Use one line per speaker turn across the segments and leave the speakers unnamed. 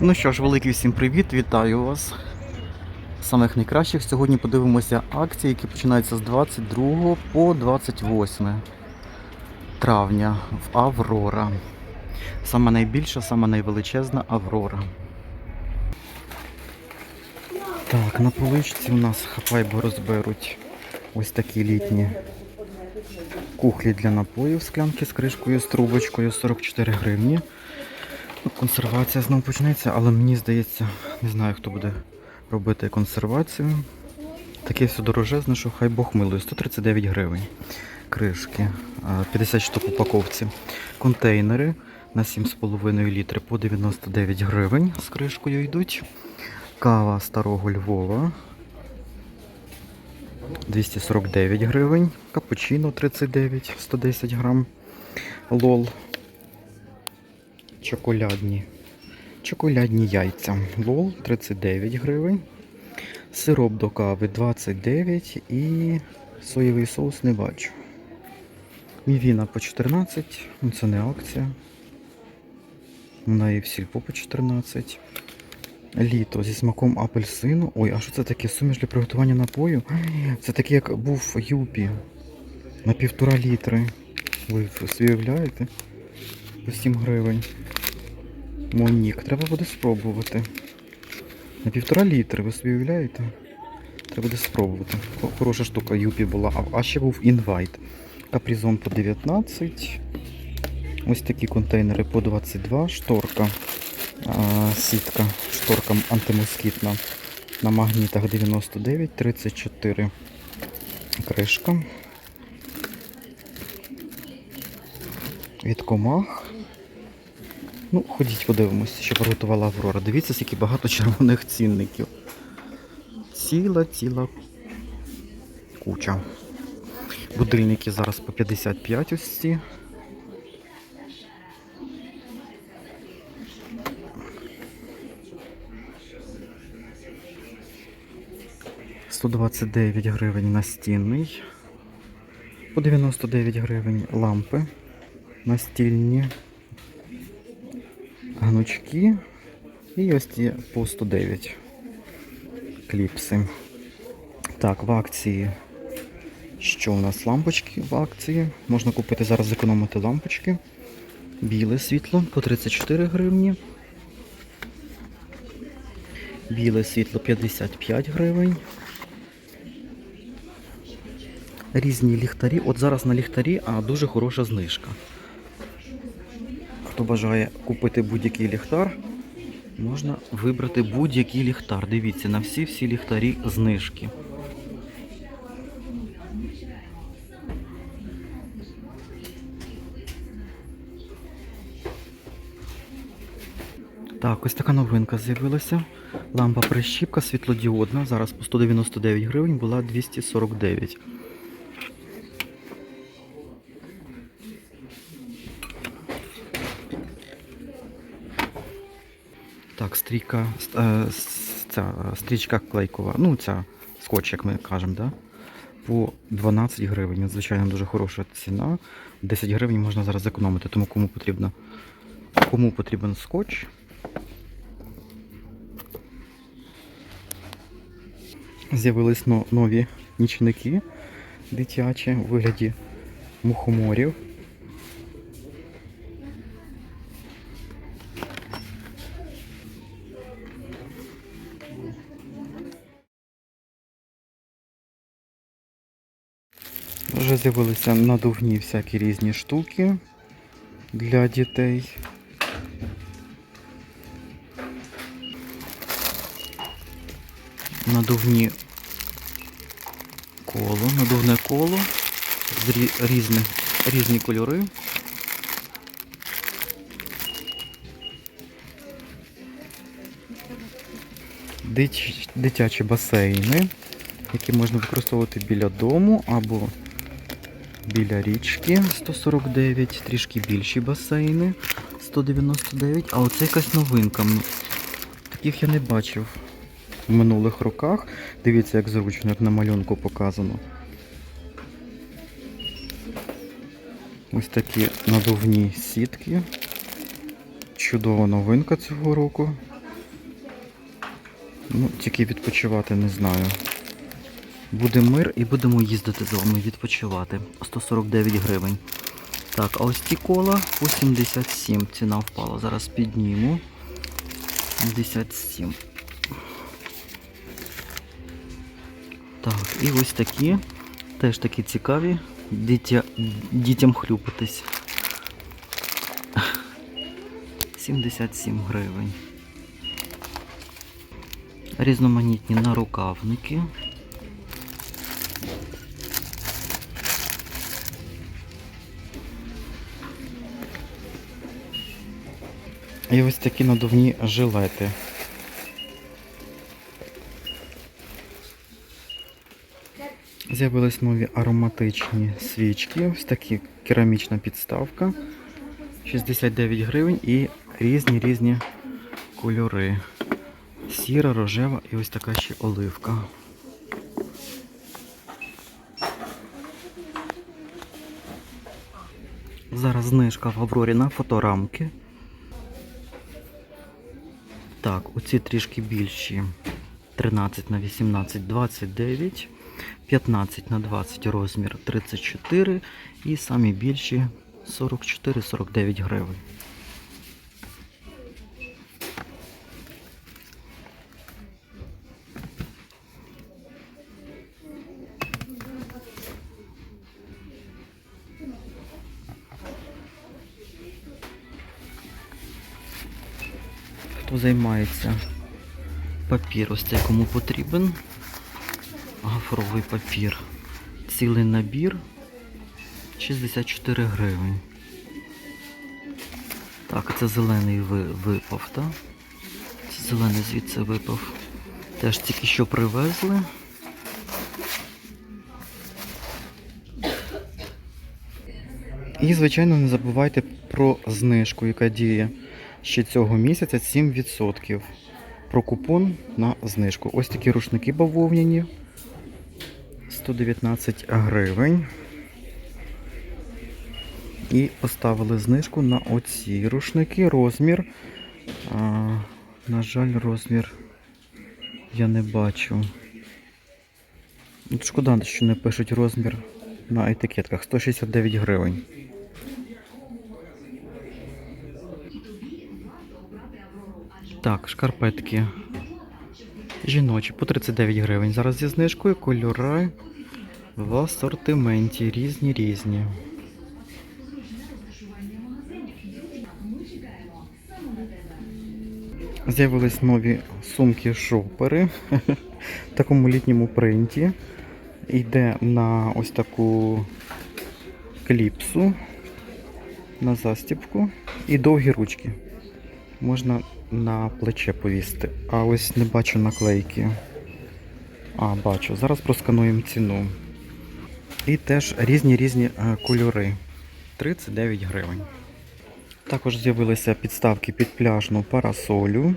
Ну що ж, великий всім привіт, вітаю вас. Самих найкращих. Сьогодні подивимося акції, які починаються з 22 по 28 травня в Аврора. Сама найбільша, сама найвеличезна Аврора. Так, на поличці у нас хапай, бо розберуть ось такі літні кухлі для напоїв, склянки з кришкою, з трубочкою 44 гривні. Консервація знову почнеться, але мені здається, не знаю, хто буде робити консервацію. Таке все дорожезне, що хай Бог милує. 139 гривень. Кришки, 50 штук упаковці. Контейнери на 7,5 літри по 99 гривень з кришкою йдуть. Кава старого Львова 249 гривень. Капучино 39, 110 грам. Лол Чоколядні. Чоколядні яйця. Лол 39 гривень. Сироп до кави 29 і соєвий соус не бачу. Мівіна по 14, ну це не акція. Вона і в сільпо по 14. Літо зі смаком апельсину. Ой, а що це таке? Суміш для приготування напою? Це таке, як був юпі. На півтора літри. Ви уявляєте? По 7 гривень. Монік, треба буде спробувати. На півтора літри, ви собі уявляєте? Треба буде спробувати. Хороша штука Юпі була. А- А ще був інвайт. Капризон по 19. Ось такі контейнери по 22. Шторка. А, сітка. Шторка антимоскітна. На магнітах 99, 34. Кришка. Від комах. Ну, ходіть, подивимося, що приготувала Аврора. Дивіться, скільки багато червоних цінників. Ціла, ціла куча. Будильники зараз по 55 ось ці. «129 гривень настінний. По 99 гривень лампи настільні гнучки і ось ті по 109 кліпси. Так, в акції. Що у нас лампочки в акції? Можна купити зараз зекономити лампочки. Біле світло по 34 гривні. Біле світло 55 гривень. Різні ліхтарі. От зараз на ліхтарі а, дуже хороша знижка. Хто бажає купити будь-який ліхтар, можна вибрати будь-який ліхтар. Дивіться, на всі-всі ліхтарі знижки. Так, ось така новинка з'явилася. Лампа прищіпка світлодіодна. Зараз по 199 гривень була 249. Стрійка, е, ця е, стрічка клейкова, ну ця скотч, як ми кажемо, да? по 12 гривень. Звичайно, дуже хороша ціна. 10 гривень можна зараз зекономити, тому кому потрібно, кому потрібен скотч. З'явились нові нічники дитячі у вигляді мухоморів. Вже з'явилися надувні всякі різні штуки для дітей. Надувні коло, надувне коло з рі- різні, різні кольори. Дитячі басейни, які можна використовувати біля дому або біля річки 149, трішки більші басейни 199, а оце якась новинка. Таких я не бачив в минулих роках. Дивіться, як зручно, як на малюнку показано. Ось такі надувні сітки. Чудова новинка цього року. Ну, тільки відпочивати не знаю. Буде мир і будемо їздити з вами відпочивати. 149 гривень. Так, а ось ті кола по 77. Ціна впала. Зараз підніму. 77. Так, і ось такі. Теж такі цікаві. Дитя, дітям хлюпатись. 77 гривень. Різноманітні нарукавники. І ось такі надувні жилети. З'явились нові ароматичні свічки. Ось такі керамічна підставка. 69 гривень і різні різні кольори. Сіра, рожева і ось така ще оливка. Зараз знижка в Аврорі на фоторамки. Так, оці трішки більші. 13 на 18, 29, 15 на 20 розмір 34 і самі більші 44-49 гривень. Займається папір, ось цей кому потрібен. Гафровий папір. Цілий набір 64 гривень. Так, це зелений випав, так? Це зелений звідси випав. Теж тільки що привезли. І, звичайно, не забувайте про знижку, яка діє ще цього місяця 7%. Про купон на знижку. Ось такі рушники бавовняні. 119 гривень. І поставили знижку на оці рушники. Розмір. А, на жаль, розмір я не бачу. Шкода, що не пишуть розмір на етикетках. 169 гривень. Так, шкарпетки. Жіночі по 39 гривень. Зараз зі знижкою кольори в асортименті. Різні різні. З'явились нові сумки шопери в такому літньому принті. Йде на ось таку кліпсу, на застібку і довгі ручки. Можна на плече повісти. А ось не бачу наклейки. А, бачу. Зараз проскануємо ціну. І теж різні різні е, кольори. 39 гривень. Також з'явилися підставки під пляжну парасолю.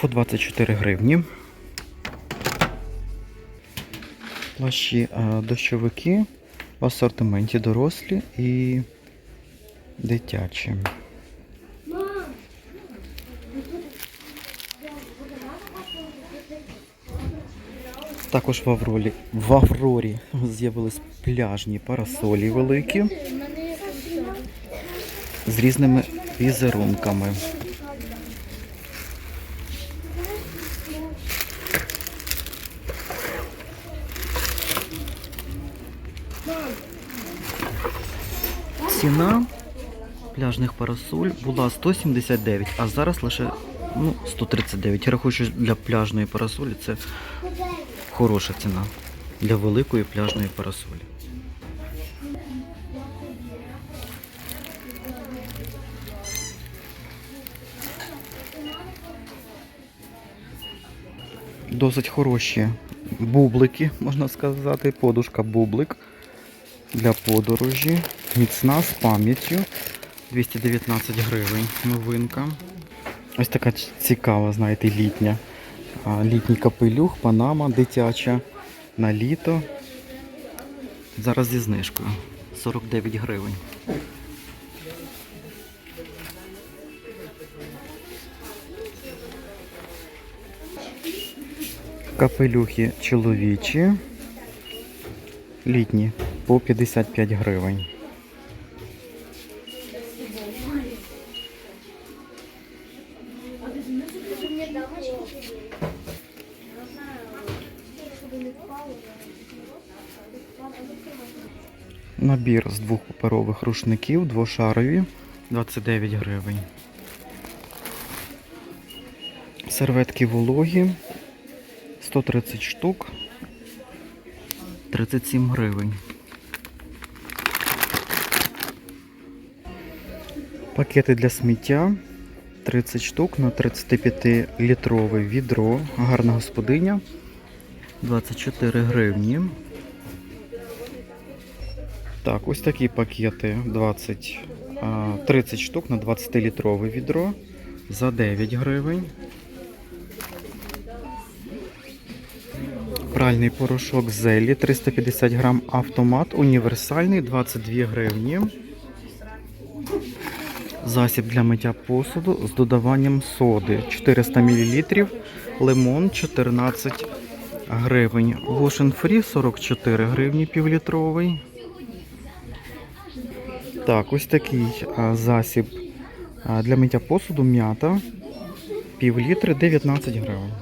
По 24 гривні. Плащі е, дощовики в асортименті дорослі і дитячі. Також в Аврорі, в Аврорі з'явились пляжні парасолі великі з різними візерунками. Ціна пляжних парасоль була 179, а зараз лише ну, 139. Я рахую, що для пляжної парасолі це хороша ціна для великої пляжної парасолі. Досить хороші бублики, можна сказати, подушка бублик для подорожі. Міцна з пам'яттю. 219 гривень новинка. Ось така цікава, знаєте, літня. Літній капелюх, панама дитяча на літо. Зараз зі знижкою. 49 гривень. Капелюхи чоловічі, літні по 55 гривень. Набір з двох паперових рушників, двошарові, 29 гривень. Серветки вологі, 130 штук, 37 гривень. Пакети для сміття 30 штук на 35-літрове відро. Гарна господиня. 24 гривні. Так, ось такі пакети 20, 30 штук на 20-літрове відро за 9 гривень. Пральний порошок зелі 350 грам автомат універсальний 22 гривні. Засіб для миття посуду з додаванням соди 400 мл, лимон 14 гривень. Wash Free 44 гривні півлітровий. Так, ось такий засіб для миття посуду м'ята. Пів літри 19 гривень.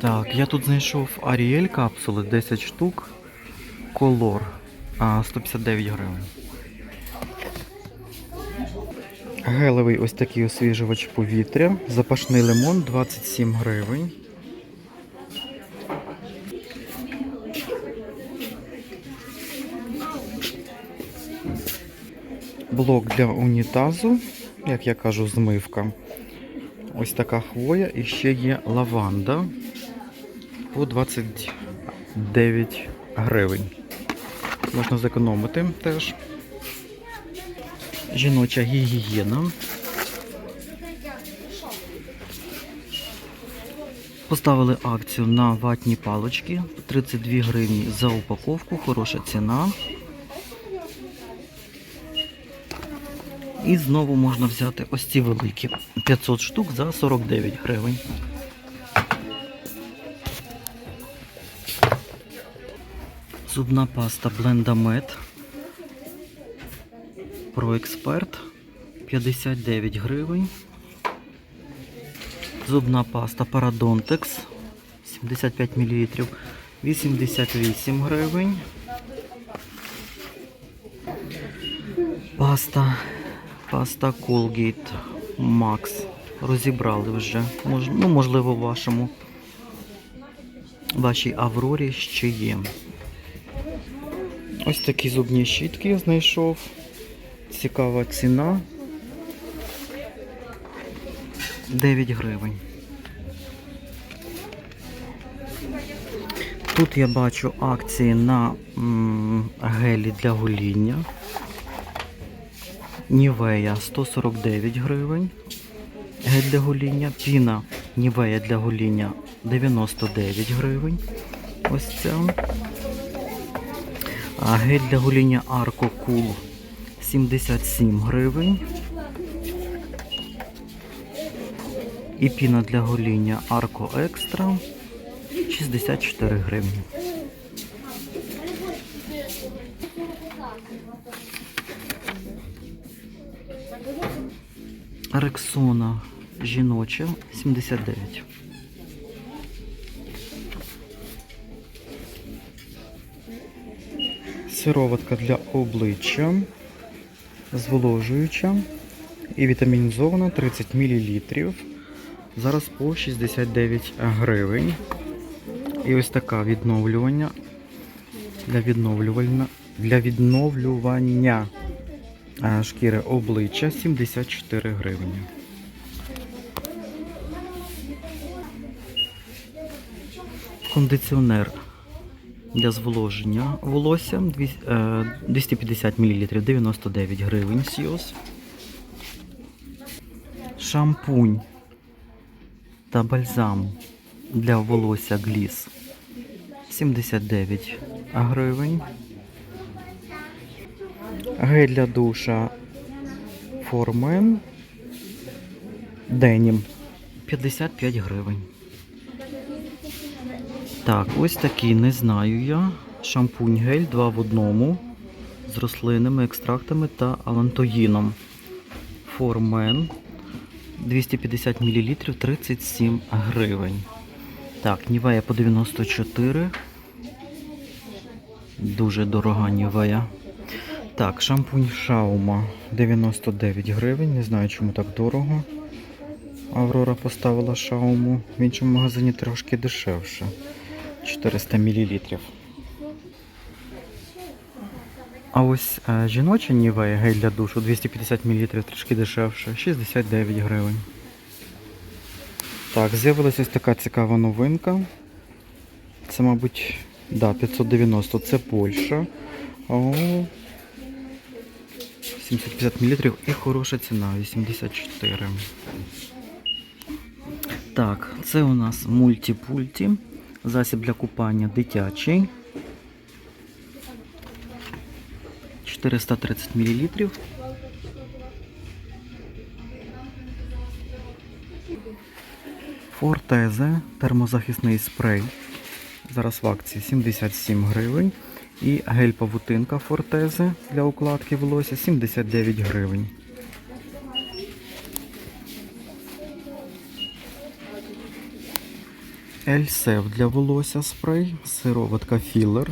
Так, я тут знайшов Аріель капсули 10 штук. Колор а, 159 гривень. Гелевий ось такий освіжувач повітря. Запашний лимон 27 гривень. Блок для унітазу, як я кажу, змивка. Ось така хвоя і ще є лаванда по 29 гривень. Можна зекономити теж. Жіноча гігієна. Поставили акцію на ватні палочки 32 гривні за упаковку, хороша ціна. І знову можна взяти ось ці великі 500 штук за 49 гривень. Зубна паста Блендамет Про Експерт 59 гривень. Зубна паста Paradontex 75 мл 88 гривень. Паста Паста Colgate Max. Розібрали вже. Мож, ну, можливо, в вашому вашій Аврорі ще є. Ось такі зубні щітки я знайшов. Цікава ціна. 9 гривень. Тут я бачу акції на м, гелі для гоління. Нівея 149 гривень. Гель для гоління. Піна Нівея для гоління 99 гривень. Ось ця. А гель для гоління Arco Cool 77 гривень. І піна для гоління Arco Extra 64 гривні. Рексона жіноча 79. Сироватка для обличчя, зволожуюча і вітамінізована 30 мл. Зараз по 69 гривень. І ось така відновлювання для відновлювання для відновлювання шкіри обличчя 74 гривні. Кондиціонер для зволоження волосся е, 250 мл 99 гривень Сіос. Шампунь та бальзам для волосся Гліс 79 гривень. Гель для душа Формен Денім 55 гривень. Так, ось такий, не знаю я. Шампунь гель 2 в одному з рослинними екстрактами та алантоїном. Формен 250 мл 37 гривень. Так, Нівея по 94. Дуже дорога Нівея. Так, шампунь Шаума 99 гривень. Не знаю, чому так дорого. Аврора поставила шауму. В іншому магазині трошки дешевше. 400 мл. А ось е, жіноча Нівея гель для душу 250 мл трішки дешевше, 69 гривень. Так, з'явилася ось така цікава новинка. Це, мабуть, да, 590 це Польща. О, 750 мл і хороша ціна 84. Так, це у нас мультипульті. Засіб для купання дитячий. 430 мл. Фортезе термозахисний спрей. Зараз в акції 77 гривень. І гель павутинка Фортезе для укладки волосся 79 гривень. Ельсев для волосся спрей, сироватка філер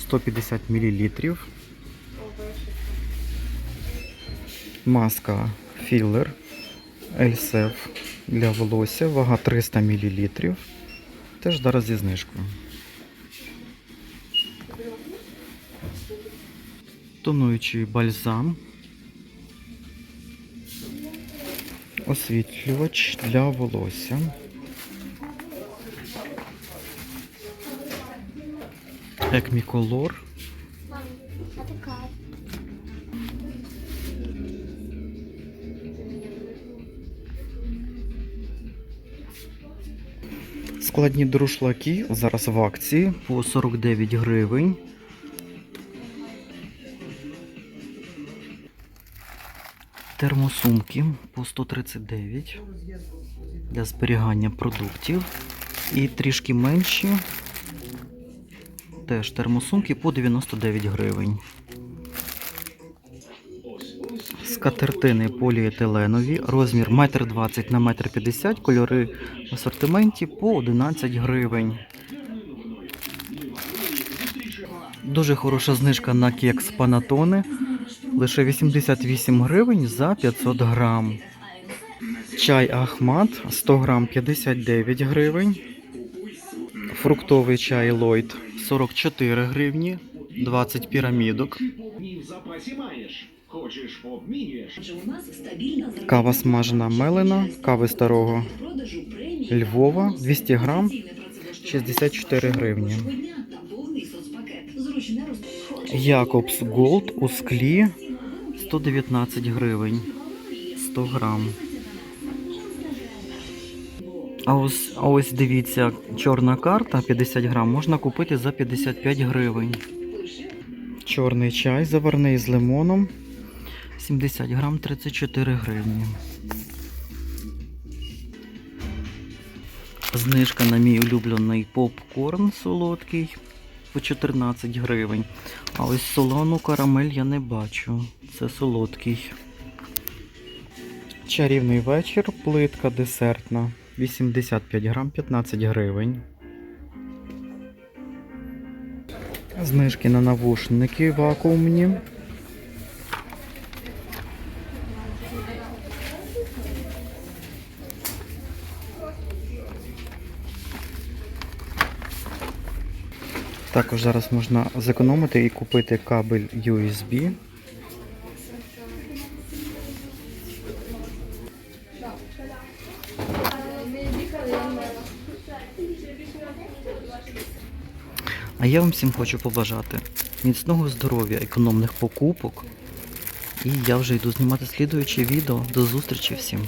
150 мл. Маска філер Ельсев для волосся, вага 300 мл. Теж зараз зі знижкою. Тонуючий бальзам. Освітлювач для волосся. Екміколор. Складні друшлаки зараз в акції по 49 гривень. Термосумки по 139 для зберігання продуктів. І трішки менші. Теж термосумки по 99 гривень. Скатертини поліетиленові, розмір 1,20 на 1,50 м, кольори в асортименті по 11 гривень. Дуже хороша знижка на кекс панатони. Лише 88 гривень за 500 грам. Чай Ахмат 100 грам 59 гривень. Фруктовий чай Ллойд 44 гривні, 20 пірамідок. Кава смажена мелена, кави старого Львова 200 грам
Цінне працевлаштування
64 гривні. Якобс Голд у склі 119 гривень 100 грам. А ось, а ось дивіться, чорна карта 50 грам можна купити за 55 гривень. Чорний чай заварний з лимоном 70 грам 34 гривні. Знижка на мій улюблений попкорн солодкий по 14 гривень. А ось солону карамель я не бачу. Це солодкий. Чарівний вечір, плитка десертна. 85 грам 15 гривень. Знижки на навушники вакуумні. Також зараз можна зекономити і купити кабель USB. А я вам всім хочу побажати міцного здоров'я, економних покупок. І я вже йду знімати слідуюче відео. До зустрічі всім!